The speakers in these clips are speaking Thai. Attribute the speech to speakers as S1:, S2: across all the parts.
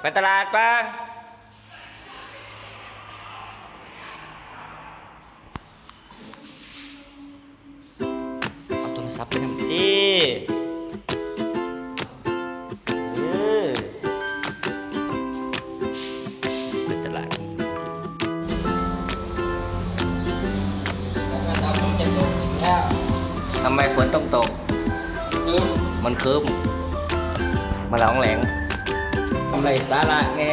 S1: ไปตลาดปะเอาโทรศัพท์ไปทำที่เออไปตลาดทำไมฝนต้องตก มันคืมมาหลองแหลง
S2: ทำไรสาระแน่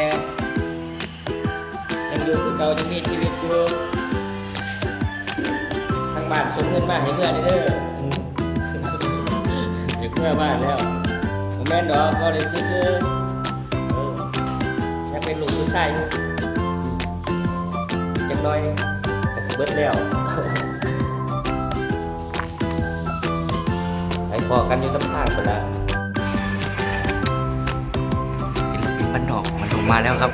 S2: ยังอยู่คือเก่ายังมีชีวิตอยู่ทางบ้านส่งเงินมาให้เมื่อนี่เด้ออืมอยากเมื่อบ้านแล้วบ่แม่นดอกก็เลยซื้อๆเออยังเป็นลูกผู้ชายอยู่จังน้อยก็สิเบิดแล้วไปพอกันอยู่ตำทางคนละ
S1: ศิลปิานนอกมันลงมาแล้วครับ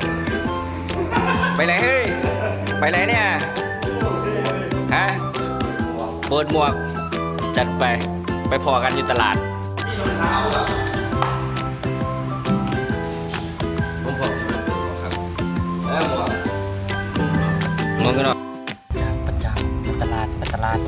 S1: ไปไหนเฮ้ย ไปไหนเนี่ย ฮะเปิดหมวก จัดไป ไปพอกันอยู่ตลาด
S2: ผมบอกครับแล้วหมวก
S1: งงกันหน่อยประจำไปตลาดตลาด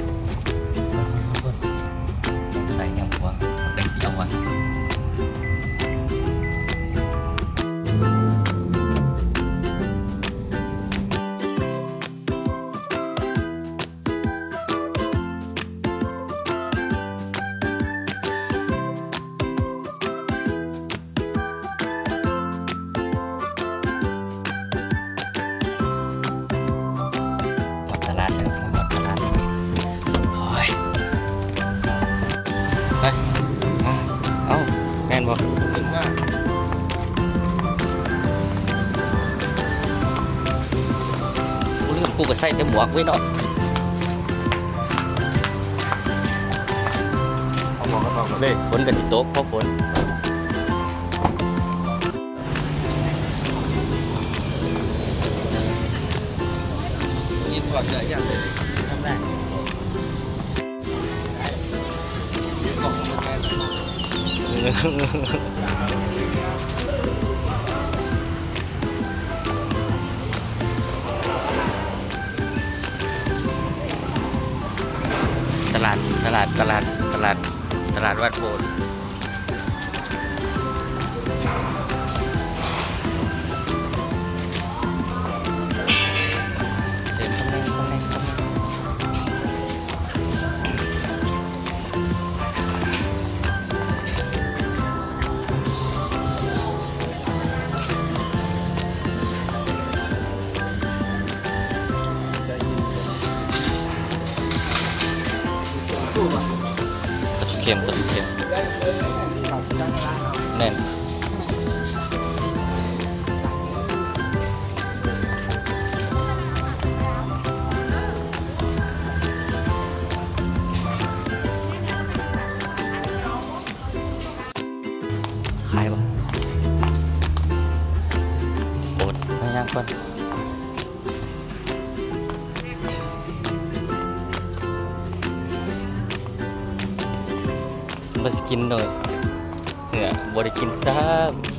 S1: ไปเอาเอาแม่นบอก
S2: ถึงว่า
S1: กูเรื่องกูก็ใส่แต่หมวกไว้เนาะ
S2: เอาหมวกกันน็อกมา
S1: เลยฝนกันสิตกเพราะฝน
S2: ยิงถอดใจอย่างเลย
S1: ตลาดตลาดตลาดตลาดตลาดวัดโบสถ์ ปลาทูเค็มปลาทูเค็มแน่นขายบ่โบดนะย่างก่อน มาสกินหน่อยเนี่ยบริกินซ้ำ